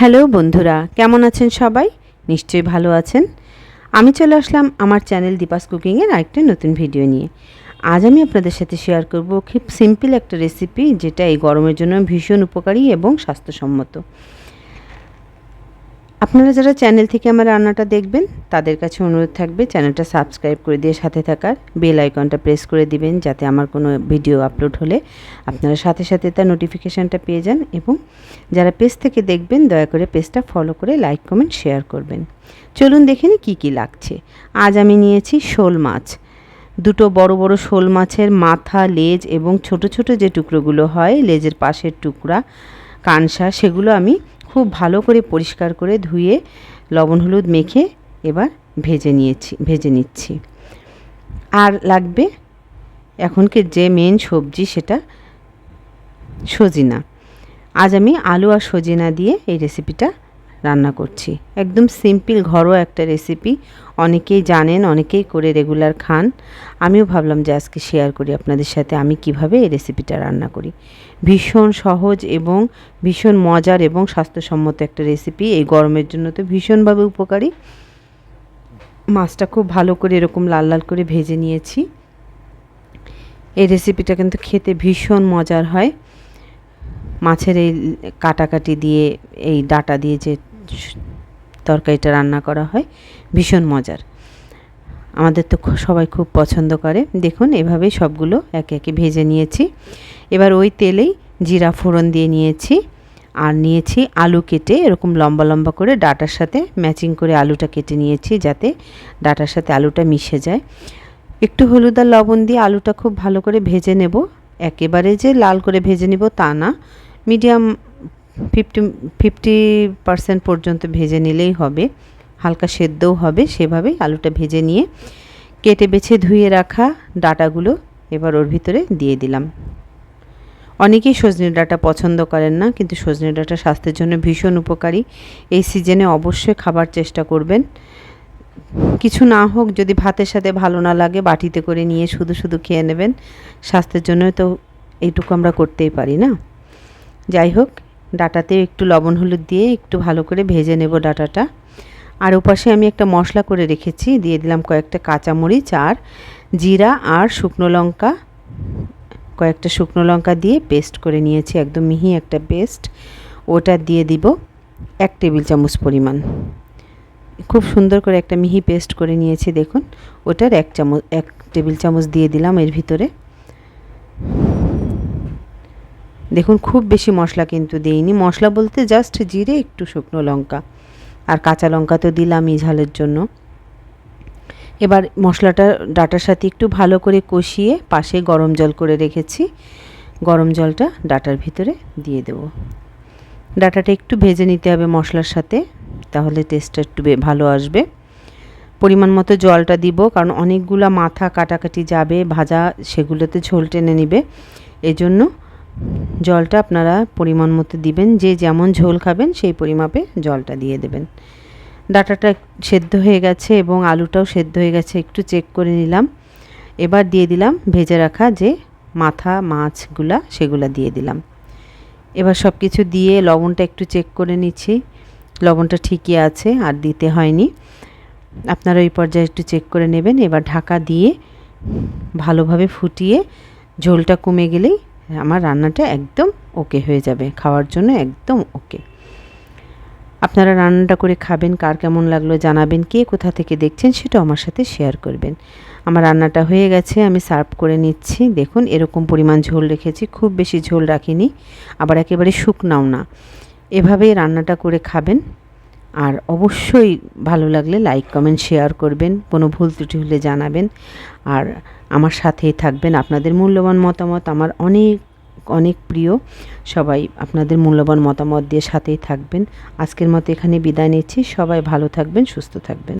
Hello বন্ধুরা, কেমন আছেন সবাই? নিশ্চয়ই ভালো আছেন। আমি চলে আসলাম আমার চ্যানেল দীপাস কুকিংয়ের আরেকটা নতুন ভিডিও নিয়ে। আজ আমি আপনাদের সাথে শেয়ার করব খুব সিম্পল একটা রেসিপি যেটা এই গরমের জন্য ভীষণ উপকারী এবং স্বাস্থ্যসম্মত। আপনারা যারা চ্যানেল থেকে আমার রান্নাটা দেখবেন, তাদের কাছে অনুরোধ থাকবে চ্যানেলটা সাবস্ক্রাইব করে দিয়ে সাথে থাকার। বেল আইকনটা প্রেস করে দিবেন যাতে আমার কোনো ভিডিও আপলোড হলে আপনারা সাথে সাথে তার নোটিফিকেশানটা পেয়ে যান এবং যারা পেজ থেকে দেখবেন, দয়া করে পেজটা ফলো করে লাইক, কমেন্ট, শেয়ার করবেন। চলুন দেখে নিই কী কী লাগছে। আজ আমি নিয়েছি শোল মাছ। দুটো বড় বড় শোল মাছের মাথা, লেজ এবং ছোট ছোট যে টুকরোগুলো হয়, লেজের পাশের টুকরা, কানসা, সেগুলো আমি খুব ভালো করে পরিষ্কার করে ধুয়ে লবণ হলুদ মেখে এবার ভেজে নিয়েছি, ভেজে নিচ্ছি। আর লাগবে এখনকে যে মেন সবজি সেটা সজিনা। আজ আমি আলু আর সজিনা দিয়ে এই রেসিপিটা রান্না করছি। একদম সিম্পল, ঘরোয়া একটা রেসিপি অনেকেই জানেন, অনেকেই করে রেগুলার খান। আমিও ভাবলাম যে আজকে শেয়ার করি আপনাদের সাথে আমি কীভাবে এই রেসিপিটা রান্না করি। ভীষণ সহজ এবং ভীষণ মজার এবং স্বাস্থ্যসম্মত একটা রেসিপি এই গরমের জন্য তো ভীষণভাবে উপকারী। মাছটা খুব ভালো করে এরকম লাল লাল করে ভেজে নিয়েছি। এই রেসিপিটা কিন্তু খেতে ভীষণ মজার হয়। মাছের এই কাটাকাটি দিয়ে, এই ডাটা দিয়ে যে তরকারিটা রান্না করা হয়, ভীষণ মজার। আমাদের তো সবাই খুব পছন্দ করে। দেখুন, এভাবেই সবগুলো একে একে ভেজে নিয়েছি। এবার ওই তেলেই জিরা ফোড়ন দিয়ে নিয়েছি আর নিয়েছি আলু কেটে, এরকম লম্বা লম্বা করে ডাটার সাথে ম্যাচিং করে আলুটা কেটে নিয়েছি যাতে ডাটার সাথে আলুটা মিশে যায়। একটু হলুদ আর লবণ দিয়ে আলুটা খুব ভালো করে ভেজে নেব। একেবারে যে লাল করে ভেজে নেব তা না। মিডিয়াম ফিফটি ফিফটি পারসেন্ট পর্যন্ত ভেজে নিলেই হবে। হালকা সেদ্ধও হবে সেভাবেই আলুটা ভেজে নিয়ে কেটে বেছে ধুয়ে রাখা ডাটাগুলো এবার ওর ভিতরে দিয়ে দিলাম। অনেকেই সজনে ডাটা পছন্দ করেন না, কিন্তু সজনে ডাটা স্বাস্থ্যের জন্য ভীষণ উপকারী। এই সিজনে অবশ্যই খাবার চেষ্টা করবেন। কিছু না হোক, যদি ভাতের সাথে ভালো না লাগে, বাটিতে করে নিয়ে শুধু শুধু খেয়ে নেবেন। স্বাস্থ্যের জন্য তো এইটুকু আমরা করতেই পারি না। যাই হোক ডাটাতে একটু লবণ হলুদ দিয়ে একটু ভালো করে ভেজে নেব ডাটাটা। আর ওপাশে আমি একটা মশলা করে রেখেছি, দিয়ে দিলাম কয়েকটা কাঁচামরিচ আর জিরা আর শুকনো লঙ্কা। কয়েকটা শুকনো লঙ্কা দিয়ে পেস্ট করে নিয়েছি, একদম মিহি একটা পেস্ট। ওটা দিয়ে দিব এক টেবিল চামচ পরিমাণ। খুব সুন্দর করে একটা মিহি পেস্ট করে নিয়েছি, দেখুন। ওটার এক চামচ, এক টেবিল চামচ দিয়ে দিলাম এর ভিতরে। দেখুন, খুব বেশি মশলা কিন্তু দিইনি। মশলা বলতে জাস্ট জিরে, একটু শুকনো লঙ্কা। আর কাঁচা লঙ্কা তো দিলামই ঝালের জন্য। এবার মশলাটা, ডাটার সাথে একটু ভালো করে কষিয়ে পাশে গরম জল করে রেখেছি। গরম জলটা ডাটার ভিতরে দিয়ে দেব। ডাটাটা একটু ভেজে নিতে হবে মশলার সাথে, তাহলে টেস্টটা একটু ভালো আসবে। পরিমাণ মতো জলটা দিব, কারণ অনেকগুলা মাথা কাটাকাটি যাবে, ভাজা সেগুলোতে ঝোল টেনে নিবে। এজন্য জলটা আপনারা পরিমাণ মতো দিবেন, যে যেমন ঝোল খাবেন সেই পরিমাপে জলটা দিয়ে দেবেন। ডাটাটা সেদ্ধ হয়ে গেছে এবং আলুটাও সেদ্ধ হয়ে গেছে, একটু চেক করে নিলাম। এবার দিয়ে দিলাম ভেজে রাখা যে মাথা মাছগুলা, সেগুলা দিয়ে দিলাম। এবার সব কিছু দিয়ে লবণটা একটু চেক করে নিচ্ছি। লবণটা ঠিকই আছে, আর দিতে হয়নি। আপনারা ওই পর্যায়ে একটু চেক করে নেবেন। এবার ঢাকা দিয়ে ভালোভাবে ফুটিয়ে ঝোলটা কমে গেলেই আমার রান্নাটা একদম ওকে হয়ে যাবে, খাওয়ার জন্য একদম ওকে আপনারা রান্নাটা করে খাবেন, কার কেমন লাগল জানাবেন, কে কোথা থেকে দেখছেন সেটা আমার সাথে শেয়ার করবেন। আমার রান্নাটা হয়ে গেছে, আমি সার্ভ করে নিচ্ছি। দেখুন, এরকম পরিমাণ ঝোল রেখেছি, খুব বেশি ঝোল রাখিনি, আবার একেবারে শুকনাও না। এভাবেই রান্নাটা করে খাবেন। আর অবশ্যই ভালো লাগলে লাইক কমেন্ট শেয়ার করবেন, কোনো ভুল ত্রুটি হলে জানাবেন। আর আমার সাথেই থাকবেন আপনাদের মূল্যবান মতামত আমার অনেক অনেক প্রিয়। সবাই আপনাদের মূল্যবান মতামত দিয়ে সাথেই থাকবেন। আজকের মতো এখানে বিদায় নিচ্ছি। সবাই ভালো থাকবেন, সুস্থ থাকবেন।